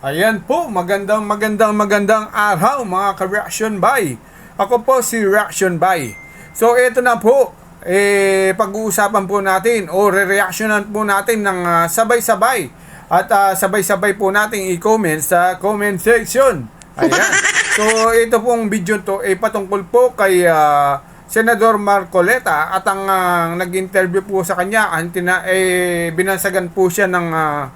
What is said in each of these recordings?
Ayan po, magandang magandang magandang araw mga ka-reaction by. Ako po si Reaction by. So ito na po, eh, pag-uusapan po natin o re-reactionan po natin ng ah, sabay-sabay. At ah, sabay-sabay po natin i-comment sa comment section. Ayan. So ito pong video to ay patungkol po kay ah, Senador Marcoleta at ang ah, nag-interview po sa kanya, antina, eh, binansagan po siya ng ah,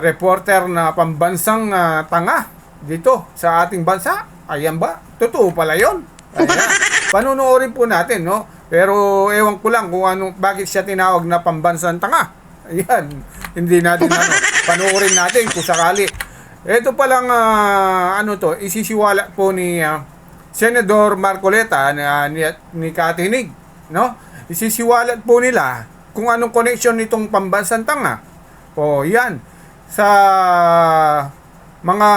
reporter na pambansang ah, tanga dito sa ating bansa. Ayan ba? Totoo pala yon. Panunuorin po natin, no? Pero ewan ko lang kung ano, bakit siya tinawag na pambansang tanga. Ayan. Hindi natin ano. Panuorin natin kung sakali. Ito palang ah, ano to, isisiwala po ni ah, Senador Marcoleta na ni, ni Katinig, no? Isisiwalat po nila kung anong connection nitong pambansang tanga. O yan, sa mga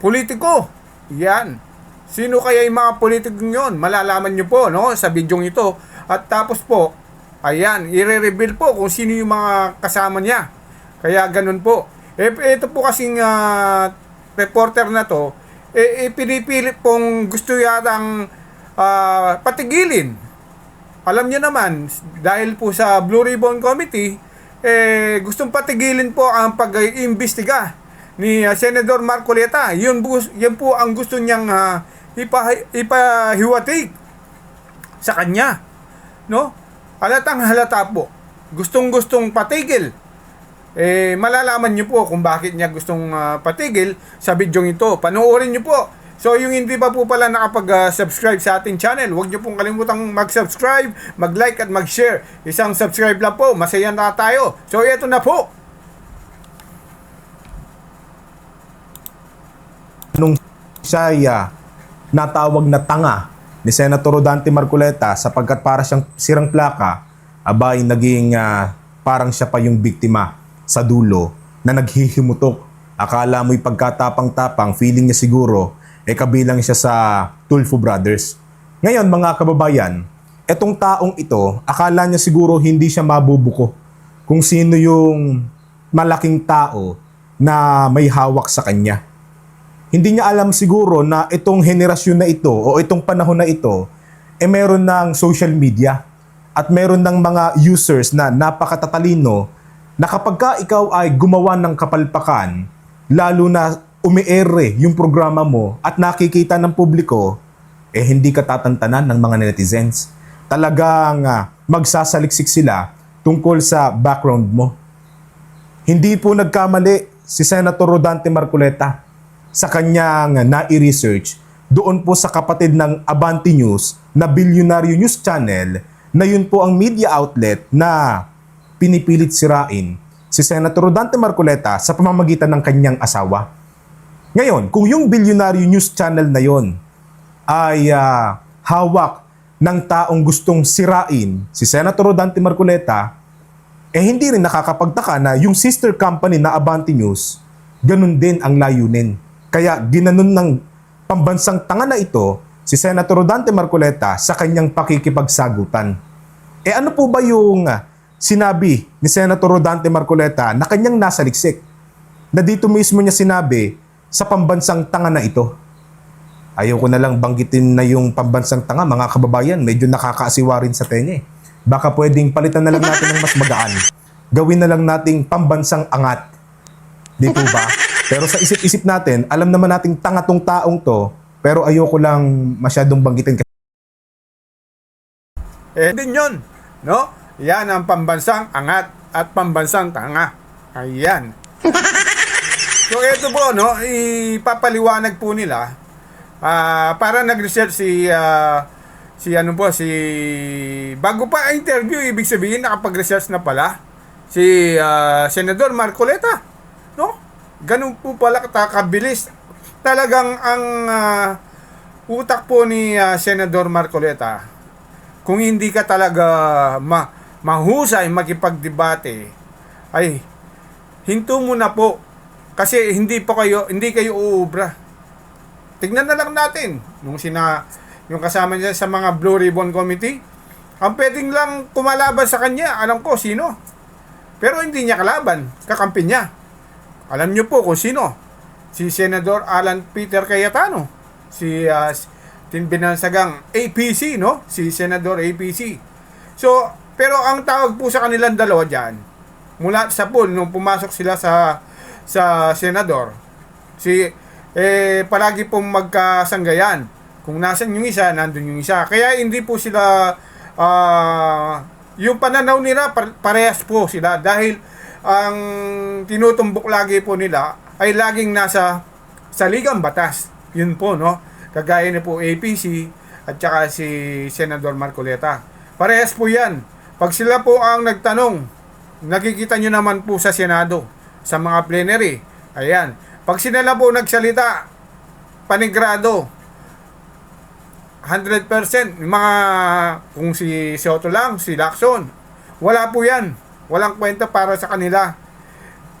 politiko. Yan. Sino kaya yung mga politiko yon? Malalaman nyo po, no? Sa bidyong ito. At tapos po, ayan, i-reveal po kung sino yung mga kasama niya. Kaya ganun po. Eh, ito po kasing ah, reporter na to, eh, eh pinipilit pong gusto yatang ah, patigilin. Alam niyo naman, dahil po sa Blue Ribbon Committee, eh, gustong patigilin po ang pag-iimbestiga ni ah, Senador Marcoleta. Yun, po, yun po ang gusto niyang ah, ipa, ipahiwatig sa kanya. No? Halatang halata po. Gustong-gustong patigil. Eh, malalaman niyo po kung bakit niya gustong ah, patigil sa bidyong ito. Panoorin niyo po. So, yung hindi pa po pala nakapag-subscribe sa ating channel, huwag niyo pong kalimutang mag-subscribe, mag-like at mag-share. Isang subscribe lang po, masaya na tayo. So, ito na po. nung siya ay, ah, natawag na tanga ni Senator Rodante Marcoleta sapagkat para siyang sirang plaka, abay naging ah, parang siya pa yung biktima sa dulo na naghihimutok. Akala mo'y pagkatapang-tapang, feeling niya siguro, eh kabilang siya sa Tulfo Brothers. Ngayon mga kababayan, etong taong ito, akala niya siguro hindi siya mabubuko kung sino yung malaking tao na may hawak sa kanya hindi niya alam siguro na itong henerasyon na ito o itong panahon na ito eh meron ng social media at meron ng mga users na napakatatalino na kapag ka ikaw ay gumawa ng kapalpakan, lalo na umiere yung programa mo at nakikita ng publiko, eh hindi ka tatantanan ng mga netizens. Talagang ah, magsasaliksik sila tungkol sa background mo. Hindi po nagkamali si Senator Rodante Marcoleta sa kanyang nai-research doon po sa kapatid ng Avanti News na Bilyonaryo News Channel na yun po ang media outlet na pinipilit sirain si Senator Rodante Marcoleta sa pamamagitan ng kanyang asawa. Ngayon, kung yung Bilyonaryo News Channel na yon ay ah, hawak ng taong gustong sirain si Senator Rodante Marcoleta, eh hindi rin nakakapagtaka na yung sister company na Avanti News, ganun din ang layunin. Kaya ginanon ng pambansang tanga na ito si Senator Rodante Marcoleta sa kanyang pakikipagsagutan. Eh ano po ba yung ah, sinabi ni Senator Rodante Marcoleta na kanyang nasaliksik? Na dito mismo niya sinabi sa pambansang tanga na ito. Ayaw ko na lang banggitin na yung pambansang tanga, mga kababayan, medyo nakakaasiwa rin sa tenga eh. Baka pwedeng palitan na lang natin ng mas magaan. Gawin na lang nating pambansang angat. Di po ba? Pero sa isip-isip natin, alam naman nating tanga tong taong to, pero ayoko lang masyadong banggitin Eh, din yun. No? Yan ang pambansang angat at pambansang tanga. Ayan. So, ito po, no? Ipapaliwanag po nila. Ah, para nag-research si ah, si ano po si bago pa ang interview ibig sabihin nakapag-research na pala si ah, Senador Marcoleta no ganun po pala kabilis talagang ang ah, utak po ni ah, Senador Marcoleta kung hindi ka talaga ma mahusay makipagdebate ay hinto mo na po kasi hindi po kayo hindi kayo uubra. Tignan na lang natin. Nung sina yung kasama niya sa mga Blue Ribbon Committee ang pwedeng lang kumalaban sa kanya alam ko sino? Pero hindi niya kalaban kakampi niya. Alam niyo po kung sino? Si Senador Alan Peter Cayetano, si uh, tinbinansagang APC, no? Si Senador APC. So, pero ang tawag po sa kanilang dalawa diyan, mula sa pool nung pumasok sila sa sa senador, si eh palagi pong magkasanggayan. Kung nasan yung isa, nandun yung isa. Kaya hindi po sila ah, yung pananaw nila par- parehas po sila dahil ang tinutumbok lagi po nila ay laging nasa saligang batas. Yun po, no? Kagaya ni po APC at saka si Senador Marcoleta. Parehas po yan. Pag sila po ang nagtanong, nakikita nyo naman po sa Senado, sa mga plenary. Ayan. Pag sila po nagsalita, panigrado, 100%. Yung mga, kung si Soto lang, si Lacson, wala po yan. Walang kwenta para sa kanila.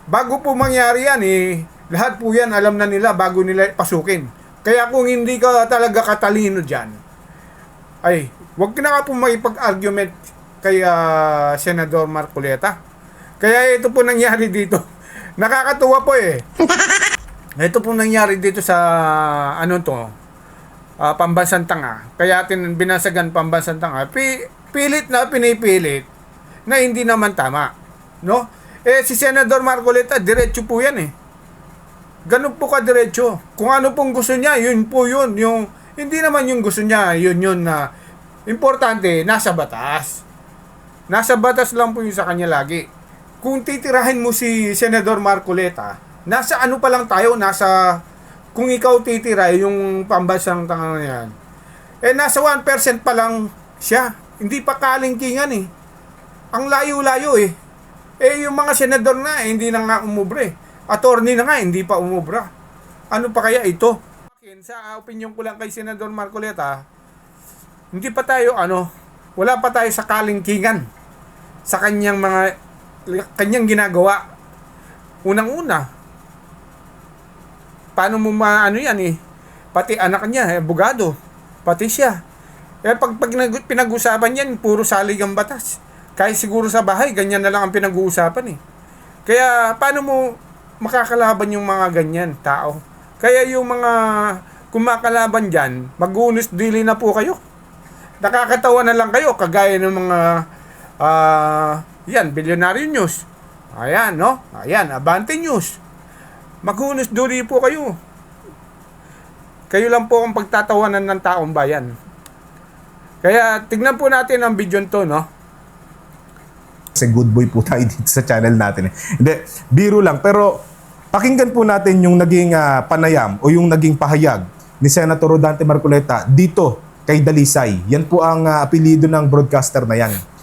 Bago po mangyari yan, eh, lahat po yan alam na nila bago nila pasukin. Kaya kung hindi ka talaga katalino dyan, ay, wag ka na nga po makipag-argument kay ah, Senador Marcoleta. Kaya ito po nangyari dito. Nakakatuwa po eh. Ito po nangyari dito sa ano to, ah, pambansang tanga. Kaya tin binasagan pambansang tanga. Pi, pilit na pinipilit na hindi naman tama. No? Eh si Senador Marcoleta, diretso po 'yan eh. Ganun po ka diretso. Kung ano pong gusto niya, yun po yun. Yung hindi naman yung gusto niya, yun yun na importante nasa batas. Nasa batas lang po yun sa kanya lagi. Kung titirahin mo si Senador Marcoleta, nasa ano pa lang tayo, nasa kung ikaw titira yung pambansang tanga na yan, eh nasa 1% pa lang siya. Hindi pa kalingkingan eh. Ang layo-layo eh. Eh yung mga senador na eh, hindi na nga umubre. Attorney na nga, hindi pa umubra. Ano pa kaya ito? Sa opinion ko lang kay Senador Marcoleta, hindi pa tayo ano, wala pa tayo sa kalingkingan sa kanyang mga kanyang ginagawa. Unang-una, paano mo maano yan eh? Pati anak niya, eh, abogado. Pati siya. Eh pag, pag nag- pinag-usapan yan, puro salig ang batas. Kahit siguro sa bahay, ganyan na lang ang pinag-uusapan eh. Kaya paano mo makakalaban yung mga ganyan tao? Kaya yung mga kumakalaban dyan, mag-unis dili na po kayo. Nakakatawa na lang kayo, kagaya ng mga, ah, yan, Billionaire News. Ayan, no? Ayan, Abante News. Maghunos duri po kayo. Kayo lang po ang pagtatawanan ng taong bayan. Kaya tignan po natin ang video to, no? Kasi good boy po tayo dito sa channel natin. eh. Hindi, biro lang. Pero pakinggan po natin yung naging ah, panayam o yung naging pahayag ni Senator Rodante Marcoleta dito kay Dalisay. Yan po ang ah, apelido ng broadcaster na yan.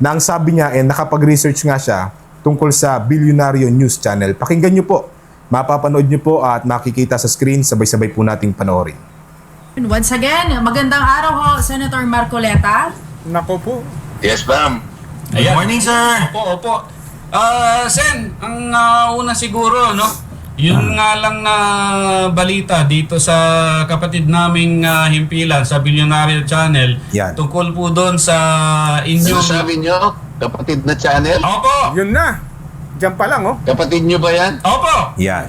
Na ang sabi niya, eh, nakapag-research nga siya tungkol sa Billionario News Channel. Pakinggan niyo po. Mapapanood niyo po at makikita sa screen. Sabay-sabay po nating panoorin. Once again, magandang araw ho, Senator Marcoleta. Nako po. Yes, ma'am. Good morning, sir. Opo, opo. Ah, Sen, ang ah, una siguro, no? Yung nga lang na balita dito sa kapatid naming ah, himpilan sa Billionaire Channel Yan. tungkol po doon sa Ano inyong sabi nyo? Kapatid na channel? Opo. Yun na. Diyan pa lang, oh. Kapatid nyo ba yan? Opo. Yan.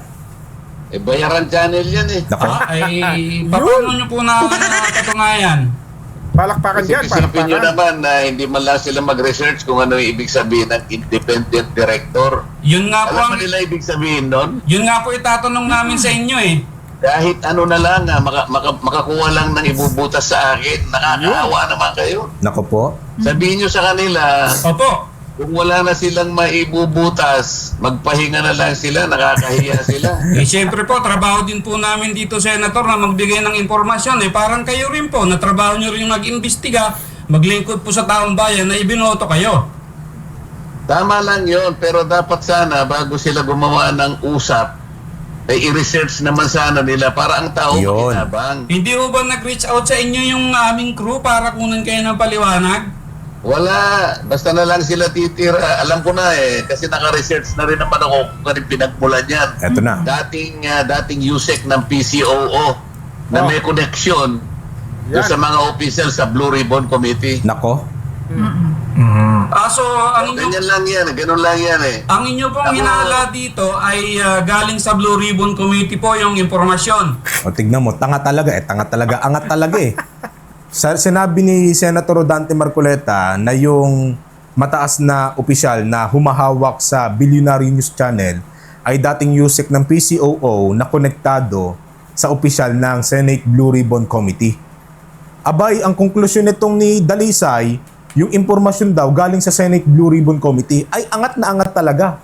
Eh, bayaran channel yan eh. Nako. Ah, ay paano niyo po na katunayan? Palakpakan dyan, Isipin nyo palakpakan. naman na hindi man lang sila mag-research kung ano yung ibig sabihin ng independent director. Yun nga po Alam ang, nila ibig sabihin nun? yun nga po itatanong namin sa inyo eh. Kahit ano na lang, ah, maka, maka, makakuha lang ng ibubutas sa akin, nakakaawa naman kayo. Nako po. Sabihin nyo sa kanila, Opo. Kung wala na silang maibubutas, magpahinga na lang sila, nakakahiya sila. Eh, siyempre po, trabaho din po namin dito, Senator, na magbigay ng impormasyon. Eh, parang kayo rin po, na trabaho nyo rin yung mag-imbestiga, maglingkod po sa taong bayan na ibinoto kayo. Tama lang yon pero dapat sana bago sila gumawa ng usap, ay i-research naman sana nila para ang tao Yun. makinabang. Hindi po ba nag-reach out sa inyo yung aming crew para kunan kayo ng paliwanag? Wala, basta na lang sila titira. Alam ko na eh, kasi naka-research na rin naman ako kung kanil pinagmulan yan. Eto na. Dating, ah, dating USEC ng PCOO na Oh. may koneksyon doon Yan. sa mga official sa Blue Ribbon Committee. Nako. Ah, so, ang inyo, Ganyan lang yan, ganun lang yan eh. ang inyo pong hinala dito ay ah, galing sa Blue Ribbon Committee po yung impormasyon. O tignan mo, tanga talaga eh, tanga talaga, angat talaga eh. Sa, sinabi ni Senator Rodante Marcoleta na yung mataas na opisyal na humahawak sa Billionaire News Channel ay dating yusik ng PCOO na konektado sa opisyal ng Senate Blue Ribbon Committee. Abay, ang konklusyon nitong ni Dalisay, yung impormasyon daw galing sa Senate Blue Ribbon Committee ay angat na angat talaga.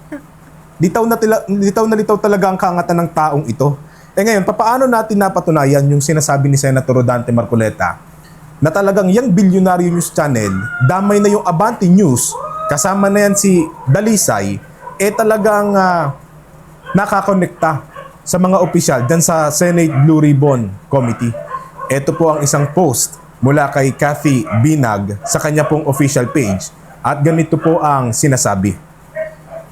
Litaw na, tila, litaw na litaw talaga ang kaangatan ng taong ito. Eh ngayon, papaano natin napatunayan yung sinasabi ni Senator Rodante Marcoleta na talagang yung Billionaire News Channel, damay na yung Abante News, kasama na yan si Dalisay, eh talagang ah, nakakonekta sa mga opisyal dyan sa Senate Blue Ribbon Committee. Ito po ang isang post mula kay Kathy Binag sa kanya pong official page at ganito po ang sinasabi.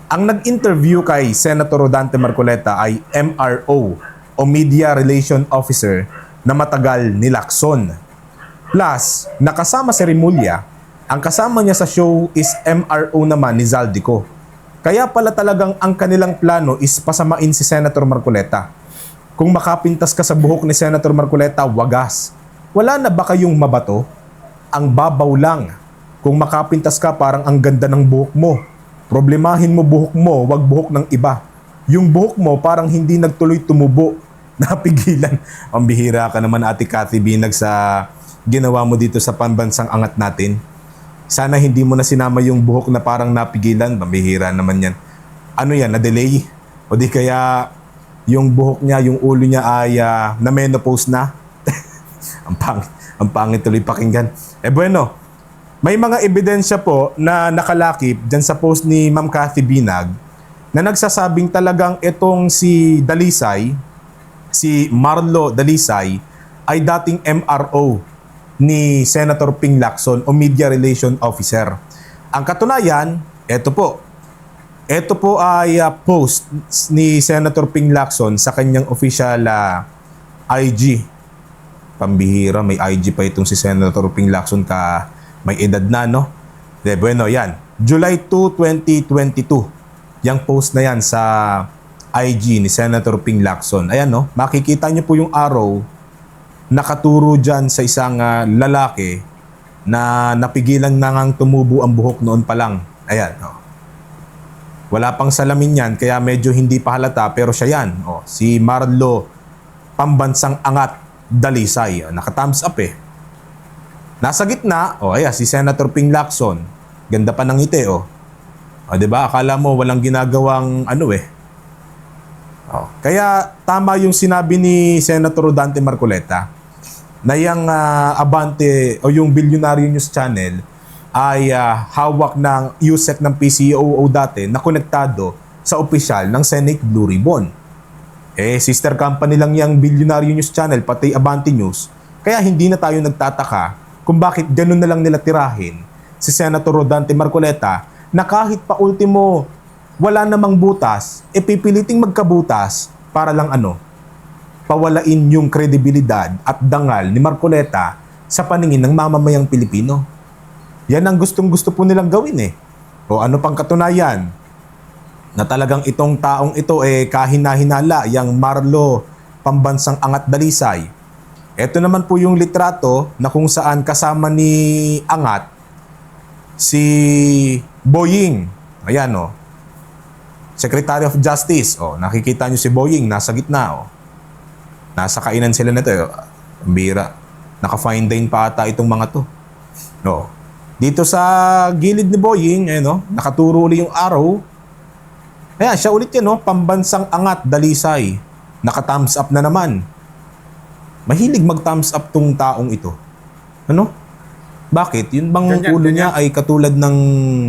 Ang nag-interview kay Senator Rodante Marcoleta ay MRO o Media Relation Officer na matagal ni Lacson. Plus, nakasama si Rimulya, ang kasama niya sa show is MRO naman ni Zaldico. Kaya pala talagang ang kanilang plano is pasamain si Senator Marcoleta. Kung makapintas ka sa buhok ni Senator Marcoleta, wagas. Wala na ba kayong mabato? Ang babaw lang. Kung makapintas ka, parang ang ganda ng buhok mo. Problemahin mo buhok mo, wag buhok ng iba. Yung buhok mo parang hindi nagtuloy tumubo. Napigilan. Ang bihira ka naman ate Cathy Binag sa ginawa mo dito sa pambansang angat natin. Sana hindi mo na sinama yung buhok na parang napigilan. Pambihira naman yan. Ano yan, na-delay? O di kaya yung buhok niya, yung ulo niya ay ah, na-menopause na? ang pangit, ang pangit tuloy pakinggan. Eh bueno, may mga ebidensya po na nakalakip dyan sa post ni Ma'am Cathy Binag na nagsasabing talagang itong si Dalisay, si Marlo Dalisay, ay dating MRO ni Senator Ping Lacson o Media Relation Officer. Ang katunayan, eto po. Ito po ay ah, post ni Senator Ping Lacson sa kanyang official ah, IG. Pambihira, may IG pa itong si Senator Ping Lacson ka may edad na, no? De, bueno, yan. July 2, 2022. Yang post na yan sa IG ni Senator Ping Lacson. Ayan, no? Makikita niyo po yung arrow nakaturo dyan sa isang ah, lalaki na napigilan na ngang tumubo ang buhok noon pa lang. Ayan, no? Wala pang salamin yan, kaya medyo hindi pa halata, pero siya yan. Oh, si Marlo Pambansang Angat Dalisay. Oh, Naka-thumbs up eh. Nasa gitna, oh ayan, si Senator Ping Lacson. Ganda pa ng ngiti, oh. O, di ba? Akala mo walang ginagawang ano eh. Oh, kaya tama yung sinabi ni Senator Dante Marcoleta na yung ah, Abante o yung Billionaire News Channel ay ah, hawak ng USEC ng PCOO dati na konektado sa opisyal ng Senate Blue Ribbon. Eh, sister company lang yung Billionaire News Channel, pati Abante News. Kaya hindi na tayo nagtataka kung bakit ganun na lang nila tirahin si Senator Rodante Marcoleta na kahit pa ultimo wala namang butas, e pipiliting magkabutas para lang ano, pawalain yung kredibilidad at dangal ni Marcoleta sa paningin ng mamamayang Pilipino. Yan ang gustong gusto po nilang gawin eh. O ano pang katunayan? Na talagang itong taong ito eh kahina-hinala, yung Marlo Pambansang Angat Dalisay. Ito naman po yung litrato na kung saan kasama ni Angat si Boying. Ayan o. Secretary of Justice. O, nakikita nyo si Boying, nasa gitna o. Nasa kainan sila nito. eh. Bira. Naka-fine dine pa ata itong mga to. No. Dito sa gilid ni Boying, eh, no, nakaturo uli yung arrow. Ayan, siya ulit yan, no? Pambansang angat, dalisay. Naka-thumbs up na naman. Mahilig mag-thumbs up tong taong ito. Ano? Bakit? Yun bang Ganyan, ulo ganyan. niya ay katulad ng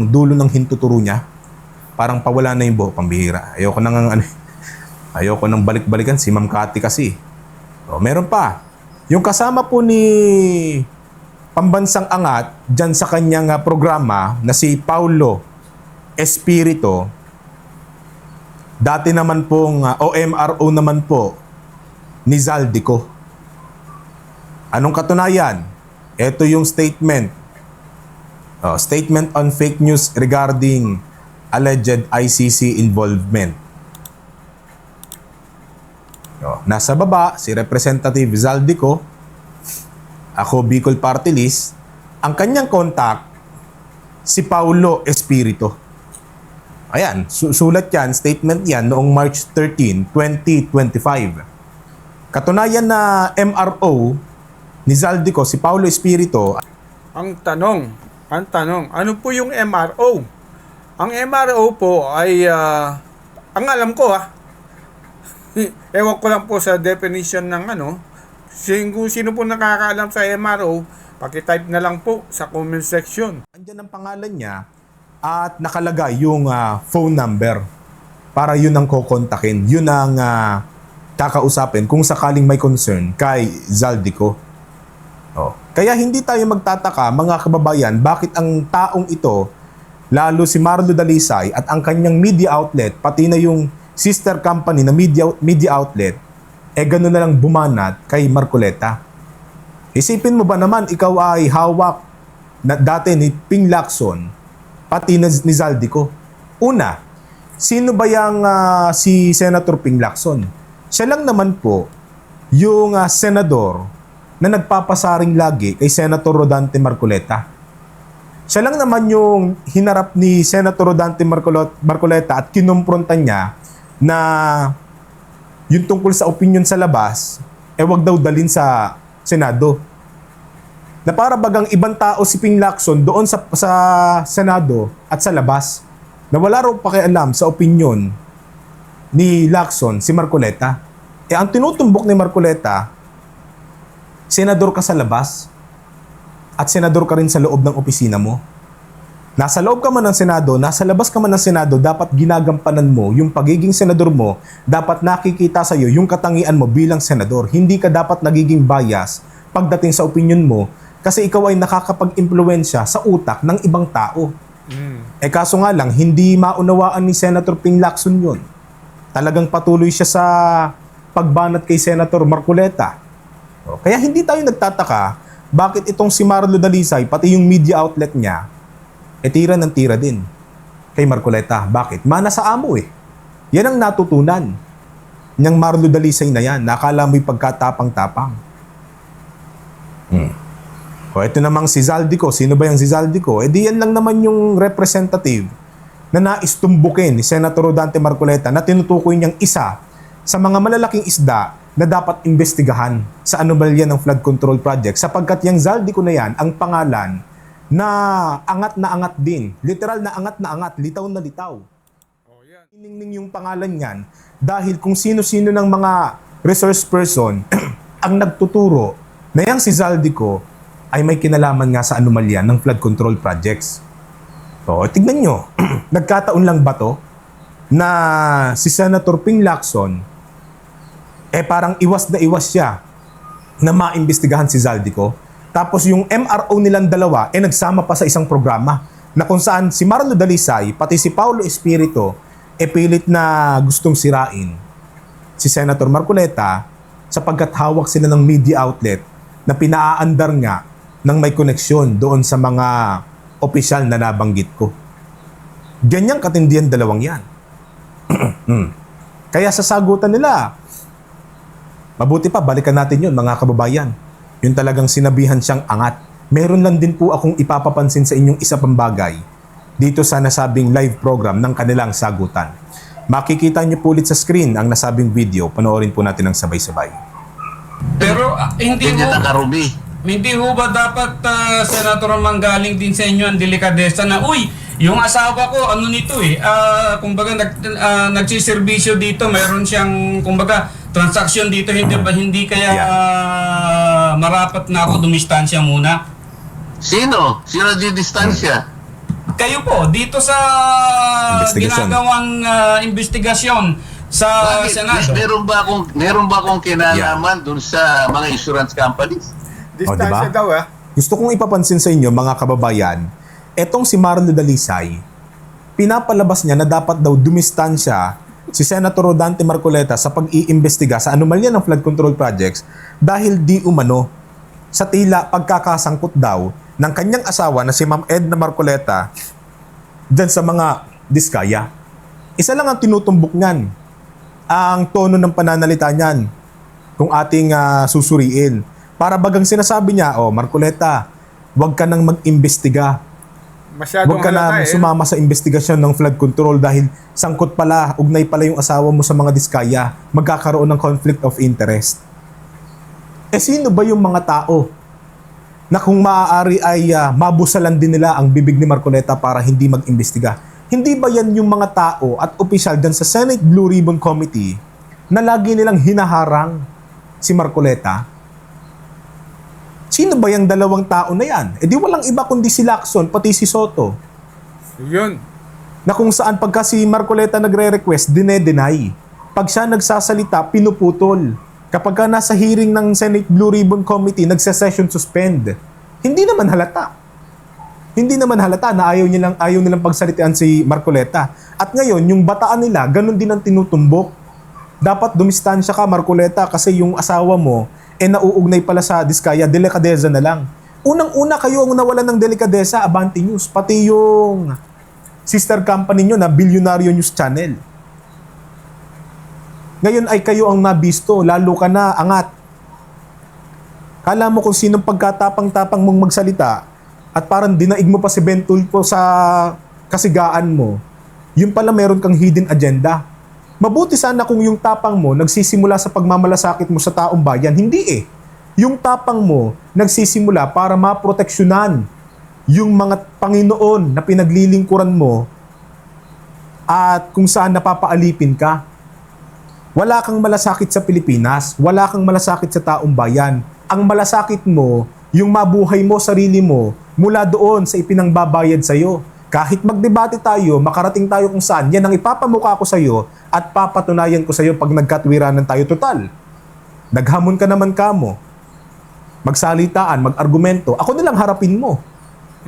dulo ng hintuturo niya? Parang pawala na yung buhok, pambihira. Ayoko nang ano, ayoko nang balik-balikan si Ma'am Cathy kasi. O, meron pa. Yung kasama po ni Pambansang Angat dyan sa kanyang ah, programa na si Paulo Espirito, dati naman pong ah, OMRO naman po ni Zaldico. Anong katunayan? Ito yung statement. Oh, statement on fake news regarding alleged ICC involvement. Oh, nasa baba, si Representative Zaldico, ako Bicol Party List, ang kanyang contact, si Paulo Espirito. Ayan, su- sulat yan, statement yan noong March 13, 2025. Katunayan na MRO ni Zaldico, si Paulo Espirito, Ang tanong, ang tanong, ano po yung MRO? Ang MRO po ay, ah, ang alam ko ha, ewan ko lang po sa definition ng ano, kung sino po nakakaalam sa MRO, pakitype na lang po sa comment section. andyan ang pangalan niya at nakalagay yung ah, phone number para yun ang kukontakin. Yun ang ah, kakausapin kung sakaling may concern kay Zaldico. Oh. Kaya hindi tayo magtataka mga kababayan bakit ang taong ito, lalo si Marlo Dalisay at ang kanyang media outlet, pati na yung sister company na media, media outlet, eh gano'n na lang bumanat kay Marcoleta. Isipin mo ba naman ikaw ay hawak na dati ni Ping Lacson pati na, ni Zaldico. Una, sino ba yung ah, si Senator Ping Lacson? Siya lang naman po yung ah, senador na nagpapasaring lagi kay Senator Rodante Marcoleta. Siya lang naman yung hinarap ni Senator Rodante Marcoleta at kinumpronta niya na yung tungkol sa opinion sa labas, eh wag daw dalin sa Senado na para bagang ibang tao si Ping Lacson doon sa, sa Senado at sa labas na wala raw pakialam sa opinion ni Lacson si Marcoleta. Eh ang tinutumbok ni Marcoleta, senador ka sa labas at senador ka rin sa loob ng opisina mo. Nasa loob ka man ng Senado, nasa labas ka man ng Senado, dapat ginagampanan mo yung pagiging senador mo, dapat nakikita sa iyo yung katangian mo bilang senador. Hindi ka dapat nagiging bias pagdating sa opinion mo kasi ikaw ay nakakapag-impluensya sa utak ng ibang tao. Eh kaso nga lang, hindi maunawaan ni Senator Ping Lacson yun. Talagang patuloy siya sa pagbanat kay Senator Marcoleta. Kaya hindi tayo nagtataka bakit itong si Marlo Dalisay, pati yung media outlet niya, e tira ng tira din kay Marcoleta. Bakit? Mana sa amo eh. Yan ang natutunan niyang Marlo Dalisay na yan. Nakala mo'y pagkatapang-tapang. Hmm. O ito namang si Zaldico. Sino ba yung si Zaldico? Eh di yan lang naman yung representative na nais tumbukin ni Senator Rodante Marcoleta na tinutukoy niyang isa sa mga malalaking isda na dapat imbestigahan sa anomalya ng flood control project sapagkat yung Zaldico na yan ang pangalan na angat na angat din. Literal na angat na angat, litaw na litaw. Iningning yung pangalan niyan dahil kung sino-sino ng mga resource person ang nagtuturo na yang si Zaldico ay may kinalaman nga sa anomalya ng flood control projects. So, tignan nyo, nagkataon lang ba to na si Senator Ping Lacson eh parang iwas na iwas siya na maimbestigahan si Zaldico. Tapos yung MRO nilang dalawa eh nagsama pa sa isang programa na kung saan si Marlo Dalisay pati si Paulo Espirito eh pilit na gustong sirain si Senator Marcoleta sapagkat hawak sila ng media outlet na pinaaandar nga ng may koneksyon doon sa mga opisyal na nabanggit ko. Ganyang katindihan dalawang yan. Hmm. Kaya sa sagutan nila, mabuti pa, balikan natin yun mga kababayan. Yun talagang sinabihan siyang angat. Meron lang din po akong ipapapansin sa inyong isa pang bagay dito sa nasabing live program ng kanilang sagutan. Makikita niyo po ulit sa screen ang nasabing video. Panoorin po natin ng sabay-sabay. Pero ah, hindi Ganyan ho, ang karubi. hindi ho ba dapat ah, Senator manggaling din sa inyo ang delikadesa na, uy, yung asawa ko, ano nito eh, ah, kumbaga nag, ah, nagsiservisyo dito, mayroon siyang, kumbaga, transaksyon dito, hindi ba, hindi kaya Yeah. ah, marapat na ako dumistansya muna? Sino? Sino di distansya? Kayo po, dito sa Investigasyon. ginagawang ah, investigasyon sa Bakit? Senado. Meron ba akong meron ba akong kinalaman dun sa mga insurance companies? Distansya diba? daw ah. Gusto kong ipapansin sa inyo mga kababayan, etong si Marlo Dalisay, pinapalabas niya na dapat daw dumistansya si Senator Rodante Marcoleta sa pag-iimbestiga sa anomalya ng flood control projects dahil di umano sa tila pagkakasangkot daw ng kanyang asawa na si Ma'am Edna Marcoleta dyan sa mga diskaya. Isa lang ang tinutumbok niyan. Ang tono ng pananalita niyan kung ating ah, susuriin. Para bagang sinasabi niya, oh Marcoleta, huwag ka nang mag-imbestiga. Masyadong Huwag ka halata na eh. sumama sa investigasyon ng flood control dahil sangkot pala, ugnay pala yung asawa mo sa mga diskaya, magkakaroon ng conflict of interest. Eh sino ba yung mga tao na kung maaari ay ah, mabusalan din nila ang bibig ni Marcoleta para hindi mag-imbestiga? Hindi ba yan yung mga tao at opisyal dyan sa Senate Blue Ribbon Committee na lagi nilang hinaharang si Marcoleta? Sino ba yung dalawang tao na yan? Eh di walang iba kundi si Lacson pati si Soto Yun. na kung saan pagka si Marcoleta nagre-request, dine-deny. Pag siya nagsasalita, pinuputol. Kapag ka nasa hearing ng Senate Blue Ribbon Committee, nagsa-session suspend. Hindi naman halata. Hindi naman halata na ayaw nilang, ayaw nilang pagsalitaan si Marcoleta. At ngayon, yung bataan nila, ganun din ang tinutumbok. Dapat dumistansya ka, Marcoleta, kasi yung asawa mo, eh nauugnay pala sa Diskaya, delikadeza na lang. Unang-una kayo ang nawalan ng delikadesa, Abante News. Pati yung sister company nyo na Bilyonaryo News Channel. Ngayon ay kayo ang nabisto, lalo ka na angat. Kala mo kung sinong pagkatapang-tapang mong magsalita at parang dinaig mo pa si Ben Tulfo sa kasigaan mo, yun pala meron kang hidden agenda. Mabuti sana kung yung tapang mo nagsisimula sa pagmamalasakit mo sa taong bayan. Hindi eh. Yung tapang mo nagsisimula para maproteksyonan yung mga Panginoon na pinaglilingkuran mo at kung saan napapaalipin ka. Wala kang malasakit sa Pilipinas, wala kang malasakit sa taong bayan. Ang malasakit mo, yung mabuhay mo, sarili mo, mula doon sa ipinangbabayad sa'yo. Kahit magdebate tayo, makarating tayo kung saan, yan ang ipapamukha ko sa'yo at papatunayan ko sa'yo pag nagkatwiranan tayo total. Naghamon ka naman kamo. Magsalitaan, mag-argumento, ako nilang harapin mo.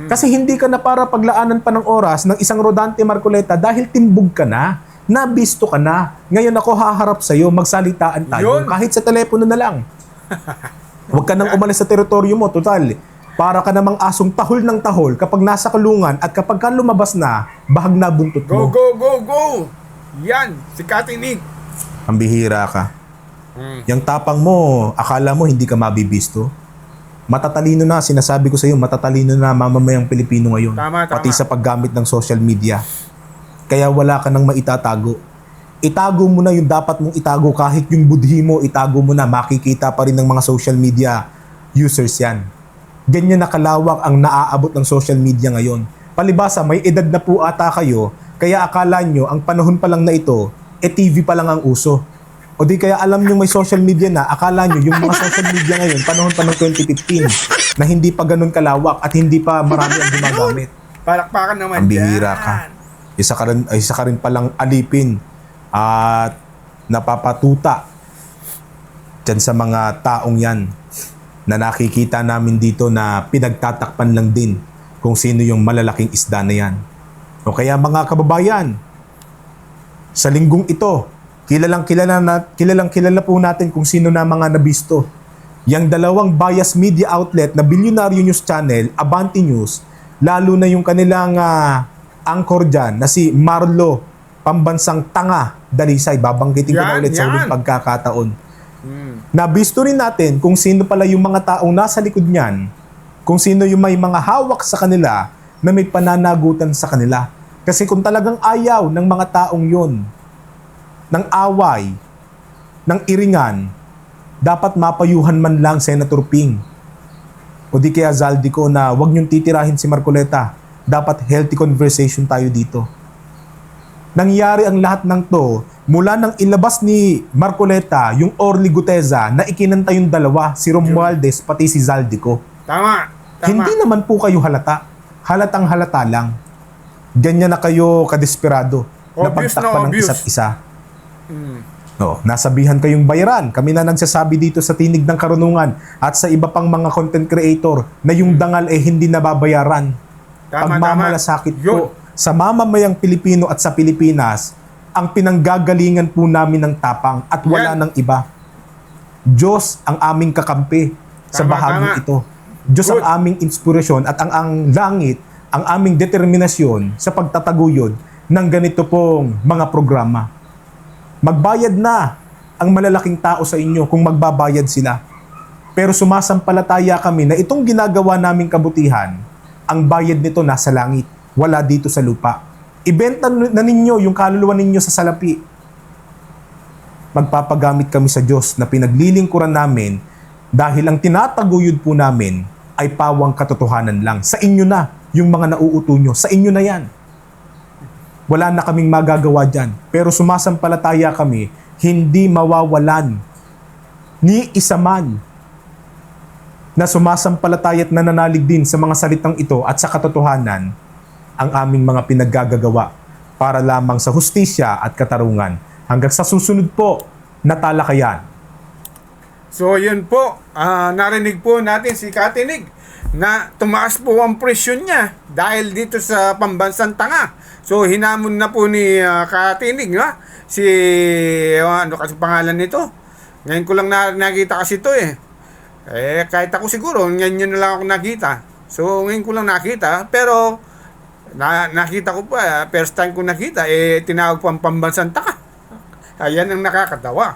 Kasi hindi ka na para paglaanan pa ng oras ng isang Rodante Marcoleta dahil timbog ka na, nabisto ka na. Ngayon ako haharap sa'yo, magsalitaan tayo, Yun. kahit sa telepono na lang. Huwag ka nang umalis sa teritoryo mo, total. Para ka namang asong tahol ng tahol kapag nasa kulungan at kapag ka lumabas na, bahag na buntot Go, mo. go, go, go! Yan, si Katinig. Ang bihira ka. Hmm. Yung tapang mo, akala mo hindi ka mabibisto? Matatalino na, sinasabi ko sa iyo, matatalino na mamamayang Pilipino ngayon. Tama, tama. Pati sa paggamit ng social media. Kaya wala ka nang maitatago. Itago mo na yung dapat mong itago kahit yung budhi mo, itago mo na, makikita pa rin ng mga social media users yan. Ganyan na kalawak ang naaabot ng social media ngayon. Palibasa, may edad na po ata kayo, kaya akala nyo, ang panahon pa lang na ito, e TV pa lang ang uso. O di kaya alam nyo may social media na, akala nyo yung mga social media ngayon, panahon pa ng 2015, na hindi pa ganun kalawak at hindi pa marami ang gumagamit. Palakpakan naman Ang bihira ka. Isa ka rin, isa ka rin palang alipin at napapatuta dyan sa mga taong yan na nakikita namin dito na pinagtatakpan lang din kung sino yung malalaking isda na yan. O kaya mga kababayan, sa linggong ito, kilalang kilala na kilalang kilala po natin kung sino na mga nabisto. Yang dalawang bias media outlet na Bilyonaryo News Channel, Abante News, lalo na yung kanilang ah, anchor dyan na si Marlo Pambansang Tanga Dalisay. Babanggitin ko na Yan, ulit sa yan. ulit pagkakataon. Hmm. Nabisto rin natin kung sino pala yung mga taong nasa likod niyan, kung sino yung may mga hawak sa kanila na may pananagutan sa kanila. Kasi kung talagang ayaw ng mga taong yun, ng away, ng iringan, dapat mapayuhan man lang Senator Ping. O di kaya Zaldico na wag niyong titirahin si Marcoleta. Dapat healthy conversation tayo dito. Nangyari ang lahat ng to mula nang ilabas ni Marcoleta yung Orly Guteza na ikinanta yung dalawa, si Romualdez pati si Zaldico. Tama. Tama. Hindi naman po kayo halata. Halatang halata lang. Ganyan na kayo kadesperado Obvious na pagtakpan ng obvious. isa't isa. Hmm. No, nasabihan kayong bayaran. Kami na nagsasabi dito sa Tinig ng Karunungan at sa iba pang mga content creator na yung dangal eh hindi nababayaran. Tama, Pagmamalasakit tama. Po sa mamamayang Pilipino at sa Pilipinas ang pinanggagalingan po namin ng tapang at wala Yan. ng iba. Diyos ang aming kakampi sa Tama, bahagi tama. ito. Diyos ang Good. aming inspirasyon at ang, ang langit ang aming determinasyon sa pagtataguyod ng ganito pong mga programa. Magbayad na ang malalaking tao sa inyo kung magbabayad sila. Pero sumasampalataya kami na itong ginagawa naming kabutihan, ang bayad nito nasa langit, wala dito sa lupa. Ibenta na ninyo yung kaluluwa ninyo sa salapi. Magpapagamit kami sa Diyos na pinaglilingkuran namin dahil ang tinataguyod po namin ay pawang katotohanan lang. Sa inyo na yung mga nauuto nyo. Sa inyo na yan. Wala na kaming magagawa dyan. Pero sumasampalataya kami, hindi mawawalan ni isa man na sumasampalataya at nananalig din sa mga salitang ito at sa katotohanan ang aming mga pinaggagawa para lamang sa hustisya at katarungan hanggang sa susunod po na talakayan. So yun po, ah, narinig po natin si Katinig na tumaas po ang presyon niya dahil dito sa pambansang tanga. So hinamon na po ni ah, Katinig ha? si ah, ano kasi pangalan nito. Ngayon ko lang na, nakita kasi ito eh. Eh kahit ako siguro, ngayon yun na lang ako nakita. So ngayon ko lang nakita pero na, nakita ko pa, first time ko nakita, eh tinawag po ang pambansang tanga. Ayan ang nakakatawa.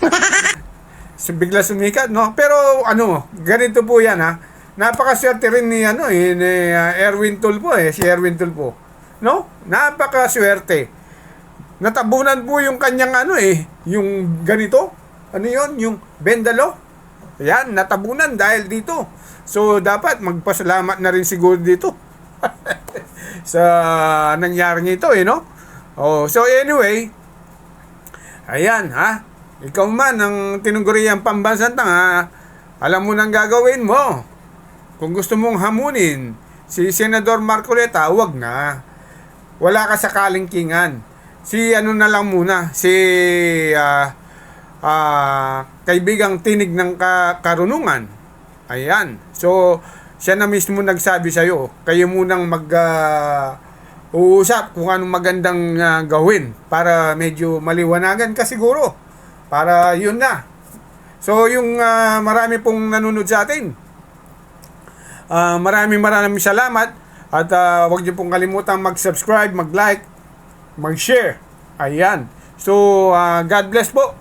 So, bigla sumikat, no? Pero ano, ganito po yan, ha? Napakaswerte rin ni, ano, eh, ni uh, Erwin Tulpo, eh, si Erwin Tulpo. No? Napakaswerte. Natabunan po yung kanyang, ano, eh, yung ganito. Ano yon Yung bendalo. Yan, natabunan dahil dito. So, dapat magpasalamat na rin siguro dito. sa nangyaring ito, eh, no? Oh, so anyway, ayan, ha? Ikaw man ang tinungguriang pambansang tanga, alam mo nang gagawin mo. Kung gusto mong hamunin si Senador Marcoleta, wag na. Wala ka sa kalingkingan. Si ano na lang muna, si ah, ah, kaibigang tinig ng ka- karunungan. Ayan. So, siya na mismo nagsabi sa'yo, kayo munang mag ah, uusap kung anong magandang ah, gawin para medyo maliwanagan ka siguro. Para yun na. So, yung ah, marami pong nanonood sa atin. Ah, maraming maraming salamat. At ah, huwag niyo pong kalimutan mag-subscribe, mag-like, mag-share. Ayan. So, ah, God bless po.